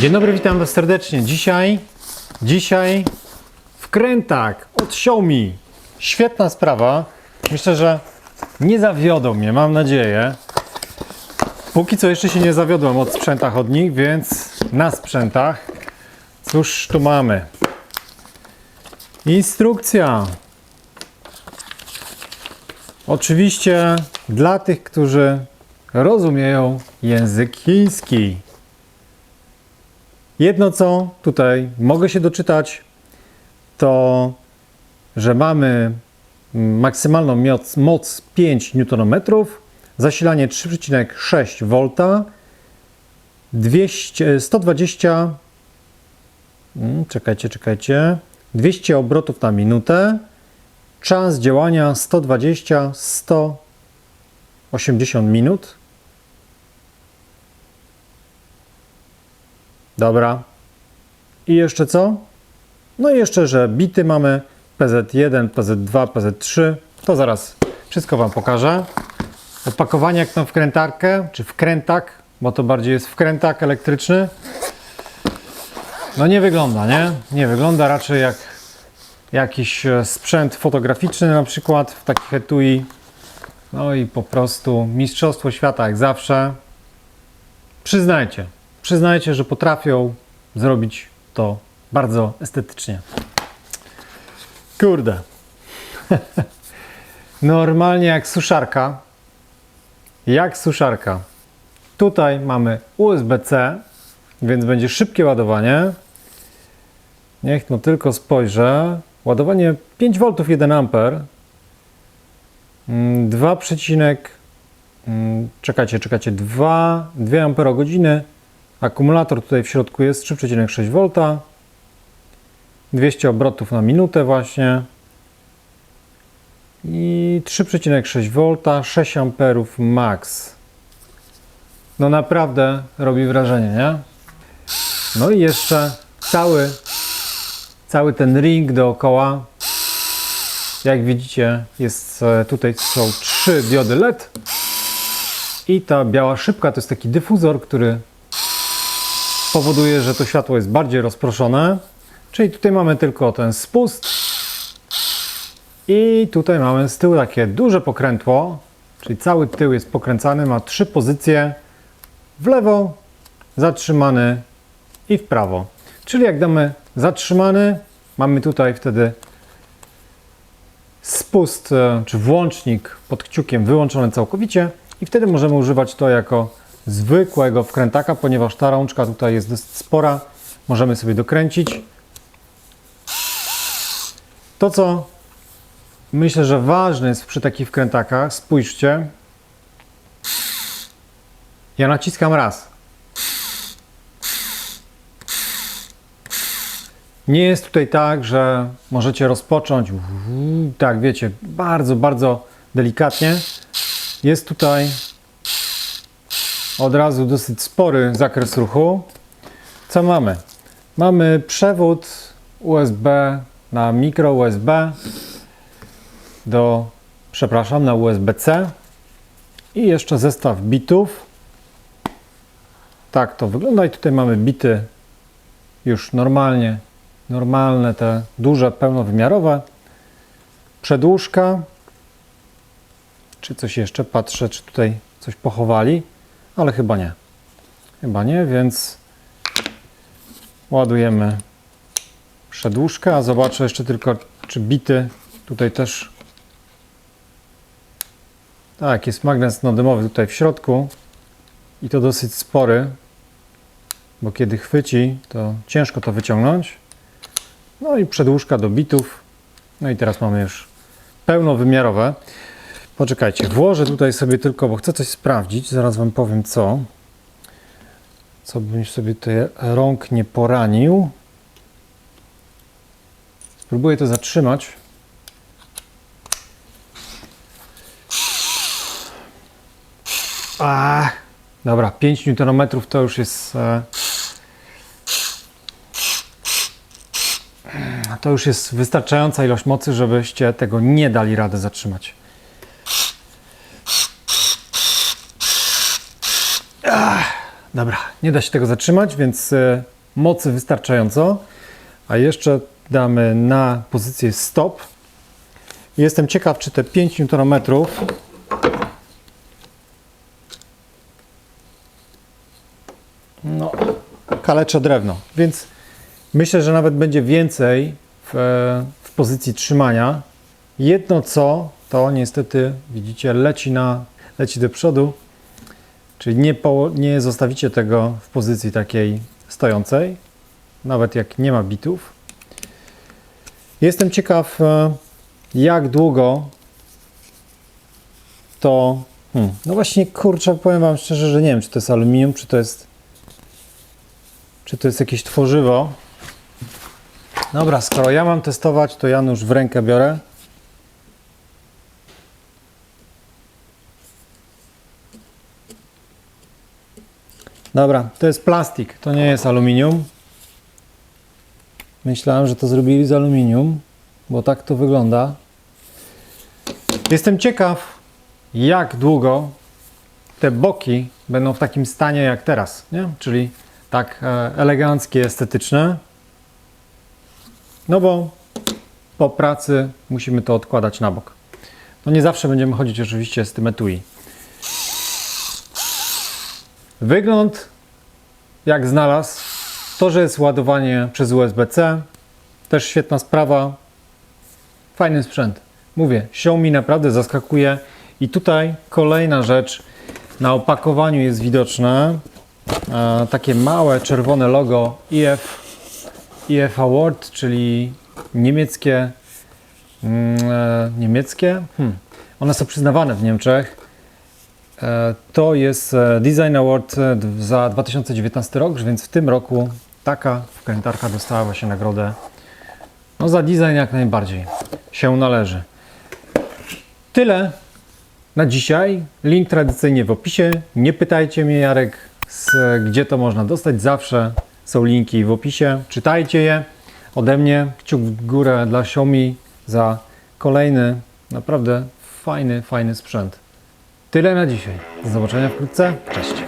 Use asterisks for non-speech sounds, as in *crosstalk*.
Dzień dobry, witam Was serdecznie. Dzisiaj, dzisiaj wkrętak od Xiaomi. Świetna sprawa. Myślę, że nie zawiodą mnie, mam nadzieję. Póki co jeszcze się nie zawiodłem od sprzętach od nich, więc na sprzętach. Cóż tu mamy? Instrukcja. Oczywiście dla tych, którzy rozumieją język chiński. Jedno co tutaj mogę się doczytać, to że mamy maksymalną moc, moc 5 Nm, zasilanie 3,6 V, 200, 120, mm, czekajcie, czekajcie, 200 obrotów na minutę, czas działania 120, 180 minut. Dobra. I jeszcze co? No i jeszcze, że bity mamy PZ1, PZ2, PZ3. To zaraz wszystko Wam pokażę. Opakowanie jak na wkrętarkę, czy wkrętak, bo to bardziej jest wkrętak elektryczny. No nie wygląda, nie? Nie wygląda raczej jak jakiś e, sprzęt fotograficzny na przykład w takich etui. No i po prostu mistrzostwo świata jak zawsze. Przyznajcie, przyznajcie, że potrafią zrobić to bardzo estetycznie. Kurde. *laughs* Normalnie jak suszarka. Jak suszarka. Tutaj mamy USB-C, więc będzie szybkie ładowanie. Niech no tylko spojrzę. Ładowanie 5 V 1 A. 2, Mm, czekajcie, czekajcie, 2, 2 Ah. Akumulator tutaj w środku jest 3,6 V. 200 obrotów na minutę właśnie. I 3,6 V, 6 amperów max. No naprawdę robi wrażenie, nie? No i jeszcze cały, cały ten ring dookoła. Jak widzicie, jest e, tutaj są trzy diody LED. I ta biała szybka to jest taki dyfuzor, który powoduje, że to światło jest bardziej rozproszone. Czyli tutaj mamy tylko ten spust. I tutaj mamy z tyłu takie duże pokrętło, czyli cały tył jest pokręcany, ma trzy pozycje w lewo, zatrzymany i w prawo. Czyli jak damy zatrzymany, mamy tutaj wtedy spust e, czy włącznik pod kciukiem wyłączony całkowicie i wtedy możemy używać to jako zwykłego wkrętaka, ponieważ ta rączka tutaj jest dosyć spora. Możemy sobie dokręcić. To, co myślę, że ważne jest przy takich wkrętakach, spójrzcie. Ja naciskam raz. Nie jest tutaj tak, że możecie rozpocząć, tak wiecie, bardzo, bardzo delikatnie. Jest tutaj od razu dosyć spory zakres ruchu. Co mamy? Mamy przewód USB na mikro USB do, przepraszam, na USB-C i jeszcze zestaw bitów. Tak to wygląda i tutaj mamy bity już normalnie, normalne te duże, pełnowymiarowe. Przedłużka. Czy coś jeszcze? Patrzę, czy tutaj coś pochowali, ale chyba nie. Chyba nie, więc ładujemy przedłużkę, a zobaczę jeszcze tylko, czy bity tutaj też. Tak, jest magnes nodymowy tutaj w środku i to dosyć spory, bo kiedy chwyci, to ciężko to wyciągnąć. No i przedłużka do bitów. No i teraz mamy już pełnowymiarowe. Poczekajcie, włożę tutaj sobie tylko, bo chcę coś sprawdzić. Zaraz Wam powiem co. Co bym sobie tutaj rąk nie poranił. Spróbuję to zatrzymać. A, dobra, 5 Nm to już jest. E, to już jest wystarczająca ilość mocy, żebyście tego nie dali rady zatrzymać. Dobra, nie da się tego zatrzymać, więc e, mocy wystarczająco. A jeszcze damy na pozycję stop. Jestem ciekaw, czy te 5 Nm no, kalecze drewno, więc myślę, że nawet będzie więcej w, w pozycji trzymania. Jedno co, to niestety widzicie leci, na, leci do przodu, czyli nie, po, nie zostawicie tego w pozycji takiej stojącej, nawet jak nie ma bitów. Jestem ciekaw, e, jak długo to. Hmm, no właśnie, kurczę, powiem Wam szczerze, że nie wiem, czy to jest aluminium, czy to jest. Czy to jest jakieś tworzywo. Dobra, skoro ja mam testować, to Janusz w rękę biorę. Dobra, to jest plastik, to nie jest aluminium. Myślałem, że to zrobili z aluminium, bo tak to wygląda. Jestem ciekaw, jak długo te boki będą w takim stanie jak teraz, nie? czyli tak e, eleganckie, estetyczne. No bo po pracy musimy to odkładać na bok. No nie zawsze będziemy chodzić oczywiście z tym etui. Wygląd jak znalazł. To, że jest ładowanie przez USB-C, też świetna sprawa. Fajny sprzęt. Mówię, Xiaomi naprawdę zaskakuje. I tutaj kolejna rzecz. Na opakowaniu jest widoczne e, takie małe czerwone logo EF, EF Award, czyli niemieckie. Mm, e, niemieckie? Hmm. One są przyznawane w Niemczech. E, To jest e, Design Award e, za 2019 rok, więc w tym roku taka wkrętarka dostała właśnie nagrodę. No za design jak najbardziej się należy. Tyle na dzisiaj. Link tradycyjnie w opisie. Nie pytajcie mnie Jarek, z, gdzie to można dostać. Zawsze są linki w opisie. Czytajcie je. Ode mnie kciuk w górę dla Xiaomi za kolejny naprawdę fajny, fajny sprzęt. Tyle na dzisiaj. Do zobaczenia wkrótce. Cześć.